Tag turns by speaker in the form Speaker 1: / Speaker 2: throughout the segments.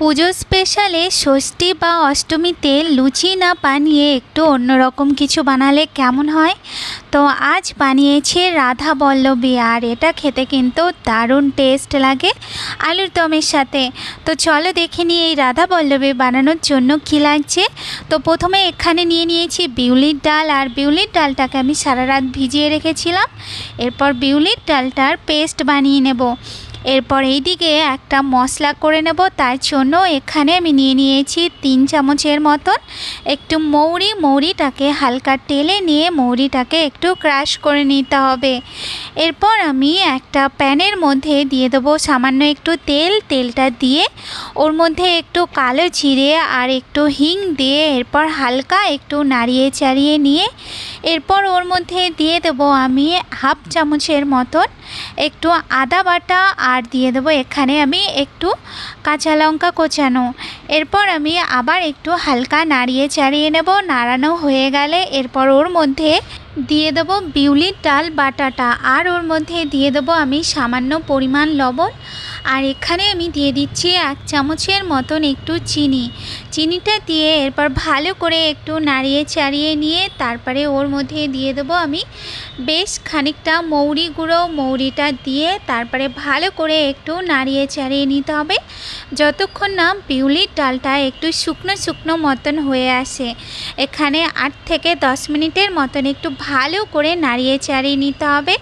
Speaker 1: পুজো স্পেশালে ষষ্ঠী বা অষ্টমীতে লুচি না বানিয়ে একটু অন্যরকম কিছু বানালে কেমন হয়? তো আজ বানিয়েছি রাধা বল্লভী আর এটা খেতে কিন্তু দারুণ টেস্ট লাগে আলুর দমের সাথে। তো চলো দেখে নিই এই রাধা বল্লভী বানানোর জন্য কী লাগছে। তো প্রথমে এখানে নিয়ে নিয়েছি বিউলির ডাল আর বিউলির ডালটাকে আমি সারা রাত ভিজিয়ে রেখেছিলাম। এরপর বিউলির ডালটার পেস্ট বানিয়ে নেব। এরপর এইদিকে একটা মশলা করে নেব, তার জন্য এখানে আমি নিয়ে নিয়েছি তিন চামচের মতন একটু মৌরি। মৌরিটাকে হালকা টেলে নিয়ে মৌরিটাকে একটু ক্রাশ করে নিতে হবে। এরপর আমি একটা প্যানের মধ্যে দিয়ে দেবো সামান্য একটু তেল। তেলটা দিয়ে ওর মধ্যে একটু কালো জিরে আর একটু হিং দিয়ে এরপর হালকা একটু নাড়িয়ে চাড়িয়ে নিয়ে এরপর ওর মধ্যে দিয়ে দেবো আমি হাফ চামচের মতন একটু আদা বাটা আর দিয়ে দেবো। এখানে আমি একটু কাঁচা লঙ্কা কোচানো। এরপর আমি আবার একটু হালকা নাড়িয়ে চাড়িয়ে নেব। নাড়ানো হয়ে গেলে এরপর ওর মধ্যে দিয়ে দেবো বিউলির ডাল, বাটাটা। আর ওর মধ্যে দিয়ে দেবো আমি সামান্য পরিমাণ লবণ। আর এখানে আমি দিয়ে দিচ্ছি এক চামচের মতন একটু চিনি। চিনিটা দিয়ে এরপর ভালো করে একটু নাড়িয়ে চাড়িয়ে নিয়ে তারপরে ওর মধ্যে দিয়ে দেবো আমি বেশ খানিকটা মৌরি গুঁড়ো। মৌরিটা দিয়ে তারপরে ভালো করে একটু নাড়িয়ে চাড়িয়ে নিতে হবে। যতক্ষণ না বিউলির ডালটা একটু শুকনো শুকনো মতন হয়ে আসে। এখানে আট থেকে দশ মিনিটের মতন একটু ভালো করে নাড়িয়ে চাড়িয়ে নিতে হবে।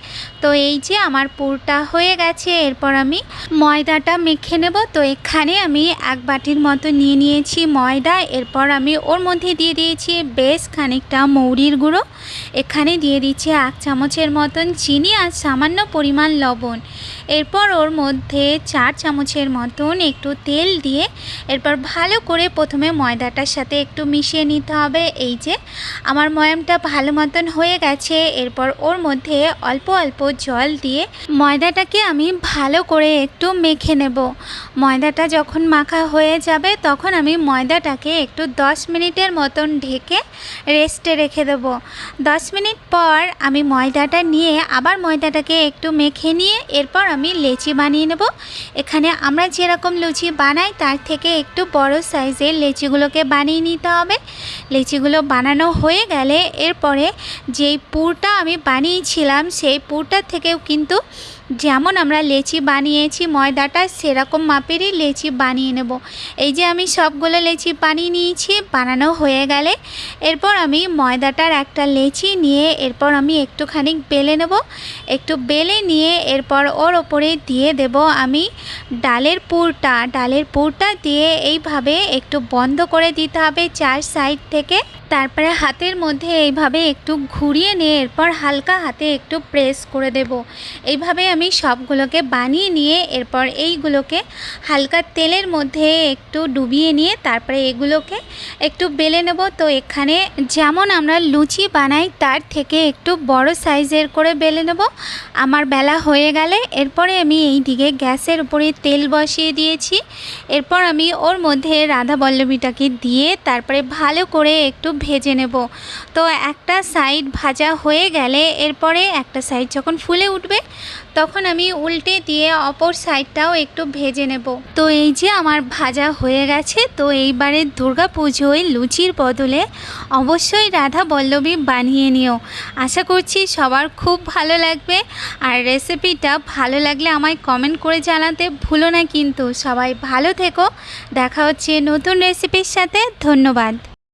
Speaker 1: তো এই যে আমার পুরটা হয়ে গেছে, এরপর আমি ময়দাটা মেখে নেব। তো এখানে আমি এক বাটির মতো নিয়ে নিয়েছি ময়দা, এরপর আমি ওর মধ্যে দিয়ে দিয়েছি বেশ খানিকটা মৌরির গুঁড়ো। এখানে দিয়ে দিচ্ছি এক চামচের মতন চিনি আর সামান্য পরিমাণ লবণ। এরপর ওর মধ্যে চার চামচের মতন একটু তেল দিয়ে এরপর ভালো করে প্রথমে ময়দাটার সাথে একটু মিশিয়ে নিতে হবে। এই যে আমার ময়ামটা ভালো মতন হয়ে গেছে। এরপর ওর মধ্যে অল্প অল্প জল দিয়ে ময়দাটাকে আমি ভালো করে একটু মেখে নেব। ময়দাটা যখন মাখা হয়ে যাবে, তখন আমি ময়দাটাকে একটু দশ মিনিটের মতন ঢেকে রেস্টে রেখে দেবো। দশ মিনিট পর আমি ময়দাটা নিয়ে আবার ময়দাটাকে একটু মেখে নিয়ে এরপর আমি লেচি বানিয়ে নেব। এখানে আমরা যেরকম লুচি বানাই, তার থেকে একটু বড় সাইজের লেচিগুলোকে বানিয়ে নিতে হবে। লেচিগুলো বানানো হয়ে গেলে এরপরে যেই পুরটা আমি বানিয়েছিলাম, সেই পুরটার থেকেও কিন্তু যেমন আমরা লেচি বানিয়েছি, ময়দাটা সেরকম মাপেরই লেচি বানিয়ে নেব। এই যে আমি সবগুলো লেচি বানিয়ে নিয়েছি, বানানো হয়ে গেলে এরপর আমি ময়দাটার একটা লেচি নিয়ে এরপর আমি একটুখানি বেলে নেব। একটু বেলে নিয়ে এরপর ওর ওপরে দিয়ে দেব আমি ডালের পুরটা। ডালের পুরটা দিয়ে এইভাবে একটু বন্ধ করে দিতে হবে, চার সাইড থেকে তারপরে হাতের মধ্যে এইভাবে একটু ঘুরিয়ে নিয়ে এরপর হালকা হাতে একটু প্রেস করে দেব। এইভাবে আমি সবগুলোকে বানিয়ে নিয়ে এরপর এইগুলোকে হালকা তেলের মধ্যে একটু ডুবিয়ে নিয়ে তারপরে এগুলোকে একটু বেলে নেব। তো এখানে যেমন আমরা লুচি বানাই, তার থেকে একটু বড় সাইজের করে বেলে নেব। আমার বেলা হয়ে গেলে এরপরে আমি এই দিকে গ্যাসের উপরে তেল বসিয়ে দিয়েছি। এরপর আমি ওর মধ্যে রাধা বল্লভীটাকে দিয়ে তারপরে ভালো করে একটু ভেজে নেব। তো একটা সাইড ভাজা হয়ে গেলে এরপরে একটা সাইড যখন ফুলে উঠবে, তখন আমি উল্টে দিয়ে অপর সাইডটাও একটু ভেজে নেব। তো এই যে আমার ভাজা হয়ে গেছে, তো এইবারে দুর্গা পুজোয় লুচির বদলে অবশ্যই রাধা বল্লভী বানিয়ে নিও। আশা করছি সবার খুব ভালো লাগবে। আর রেসিপিটা ভালো লাগলে আমায় কমেন্ট করে জানাতে ভুলো না কিন্তু। সবাই ভালো থেকো। দেখা হচ্ছে নতুন রেসিপির সাথে। ধন্যবাদ।